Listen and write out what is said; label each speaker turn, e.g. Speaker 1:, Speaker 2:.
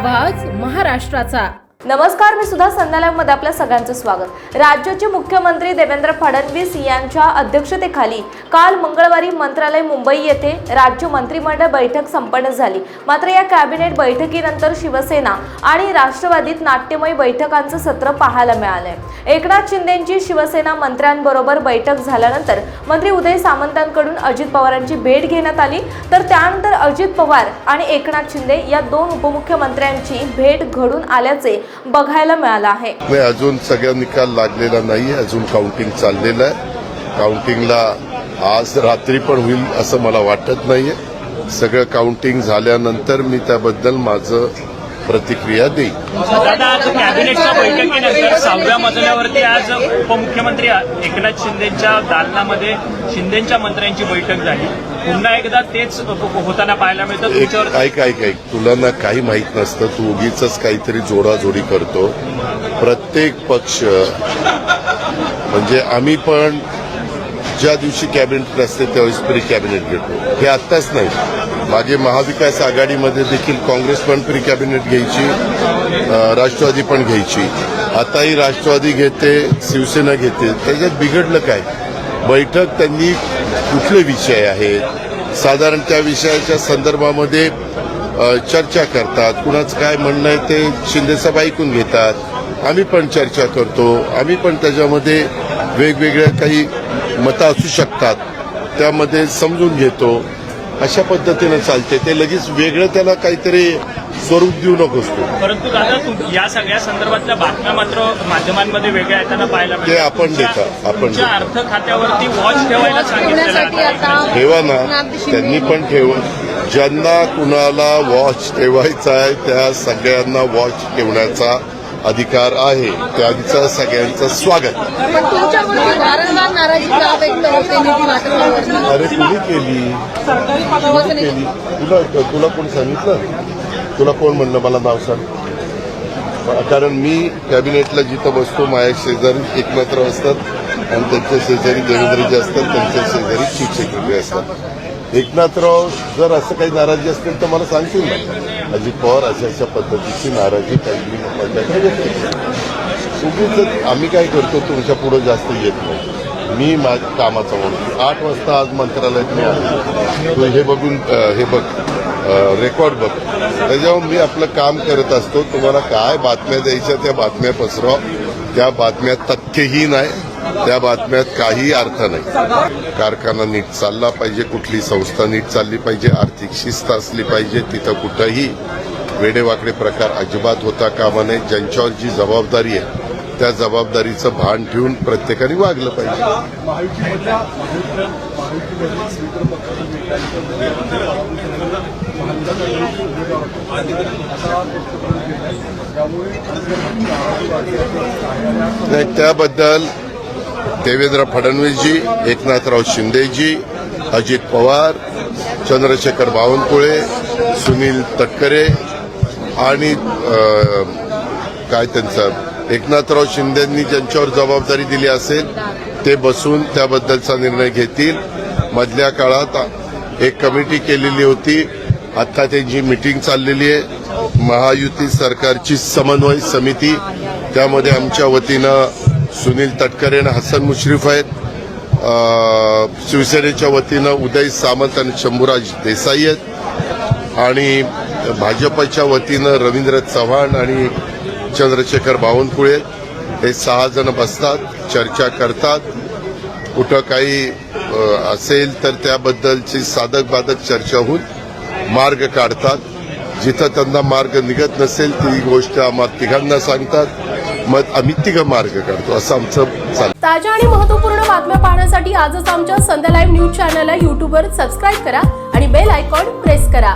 Speaker 1: आवाज महाराष्ट्राचा.
Speaker 2: नमस्कार मी सुद्धा संध्यालयामध्ये आपल्या सगळ्यांचं स्वागत. राज्याचे मुख्यमंत्री देवेंद्र फडणवीस यांच्या अध्यक्षतेखाली काल मंगळवारी मंत्रालय मुंबई येथे राज्य मंत्रिमंडळ बैठक संपन्न झाली. मात्र या कॅबिनेट बैठकीनंतर शिवसेना आणि राष्ट्रवादीत नाट्यमय बैठकांचं सत्र पाहायला मिळालंय. एकनाथ शिंदेची शिवसेना मंत्र्यांबरोबर बैठक झाल्यानंतर मंत्री उदय सामंतांकडून अजित पवारांची भेट घेण्यात आली. तर त्यानंतर अजित पवार आणि एकनाथ शिंदे या दोन उपमुख्यमंत्र्यांची भेट घडून आल्याचे बघायला मिळालं आहे.
Speaker 3: अजून सगळा निकाल लागलेला नाही अजून काउंटिंग चाललेलं आहे. काउंटिंगला आज रात्री पण होईल असं मला वाटत नाहीये. सगळं काउंटिंग झाल्यानंतर मी त्याबद्दल माझं प्रतिक्रिया
Speaker 4: आज कॅबिनेटच्या बैठकीनंतर सहाव्या मजल्यावरती आज उपमुख्यमंत्री एकनाथ शिंदेच्या दालनामध्ये शिंदेच्या मंत्र्यांची बैठक झाली. पुन्हा एकदा तेच होताना पाहायला मिळतं.
Speaker 3: ऐक ऐक ऐक. तुला ना काही माहीत नसतं तू उगीच काहीतरी जोडाजोडी करतो. प्रत्येक पक्ष म्हणजे आम्ही पण ज्या दिवशी कॅबिनेट असते त्यावेळेस प्री कॅबिनेट घेतो. हे आत्ताच नाही. माझे महाविकास आघाडीमध्ये देखील काँग्रेस पण प्री कॅबिनेट घ्यायची राष्ट्रवादी पण घ्यायची. आताही राष्ट्रवादी घेते शिवसेना घेते. त्याच्यात बिघडलं काय? बैठक त्यांनी कुठले विषय आहेत साधारण त्या विषयाच्या संदर्भामध्ये चर्चा करतात. कुणाचं काय म्हणणं आहे ते शिंदेसाहेब ऐकून घेतात. आम्ही पण चर्चा करतो. आम्ही पण त्याच्यामध्ये वेगवेगळ्या काही मतं असू शकतात त्यामध्ये समजून घेतो. अशा पद्धतीनं चालते ते लगेच वेगळं त्याला काहीतरी स्वरूप देऊ नकोस तू.
Speaker 4: परंतु दादा तुम- या सगळ्या संदर्भातल्या बातम्या मात्र माध्यमांमध्ये वेगळ्या येताना पाहायला
Speaker 3: ते
Speaker 4: मिळतात.
Speaker 3: आपण
Speaker 4: तुमच्या-
Speaker 3: देता, आपण
Speaker 4: तुमच्या
Speaker 3: देता.
Speaker 4: अर्थ खात्यावरती वॉच ठेवायला सांगितलेलं
Speaker 5: ठेवण्यासाठी
Speaker 4: आहे
Speaker 5: आता
Speaker 3: ठेवा ना. त्यांनी पण ठेव. ज्यांना कुणाला वॉच ठेवायचा आहे त्या सगळ्यांना वॉच ठेवण्याचा अधिकार आहे त्यांचं सगळ्यांचं स्वागत. अरे कुणी केली? केली? तुला तुला कोण सांगितलं? तुला कोण म्हणलं मला नाव सांग? कारण मी कॅबिनेटला जिथं बसतो माझ्या शेजारी एकमात्र असतात आणि त्यांच्या शेजारी देवेंद्रजी असतात त्यांच्या शेजारी चीफ सेक्रेटरी असतात. एकनाथराव जर असं काही नाराजी असतील तर मला सांगतील ना. अजित पवार अशा अशा पद्धतीची नाराजी काही उगीच आम्ही काय करतो तुमच्यापुढे जास्त येत नाही. मी माझ्या कामाचा म्हणून आठ वाजता आज मंत्रालयात मी आलो. तू हे बघून हे बघ रेकॉर्ड बघ. त्याच्यावर मी आपलं काम करत असतो. तुम्हाला काय बातम्या द्यायच्या त्या बातम्या पसरवा. त्या बातम्या तथ्यही नाही त्या बातम्यात काही अर्थ नाही. कारखाना नीट चालला पाहिजे कुठली संस्था नीट चालली पाहिजे आर्थिक शिस्त असली पाहिजे तिथं कुठंही वेडेवाकडे प्रकार अजिबात होता कामा नये. ज्यांच्यावर जी जबाबदारी आहे त्या जबाबदारीचं भान ठेवून प्रत्येकाने वागलं पाहिजे. नाही त्याबद्दल देवेंद्र फडणवीसजी एकनाथराव शिंदेजी अजित पवार चंद्रशेखर बावनकुळे सुनील तटकरे आणि काय त्यांचं एकनाथराव शिंदेंनी ज्यांच्यावर जबाबदारी दिली असेल ते बसून त्याबद्दलचा निर्णय घेतील. मधल्या काळात एक कमिटी केलेली होती. आता त्यांची मिटिंग चाललेली आहे. महायुती सरकारची समन्वय समिती. त्यामध्ये आमच्या वतीनं सुनील तटकरे आणि हसन मुश्रीफ आहेत. शिवसेनेच्या वतीनं उदय सामंत आणि शंभूराज देसाई आहेत. आणि भाजपच्या वतीनं रवींद्र चव्हाण आणि चंद्रशेखर बावनकुळे हे सहा जण बसतात चर्चा करतात. कुठं काही असेल तर त्याबद्दलची साधक बाधक चर्चा होऊन मार्ग काढतात. जिथं त्यांना मार्ग निघत नसेल ती गोष्ट आम्हाला तिघांना सांगतात. मग आम्ही तिघं मार्ग काढतो असं आमचं
Speaker 1: ताज्या आणि महत्त्वपूर्ण बातम्या पाहण्यासाठी आजच आमच्या संध्या लाईव्ह न्यूज चॅनलला युट्यूबवर सबस्क्राईब करा आणि बेल आयकॉन प्रेस करा.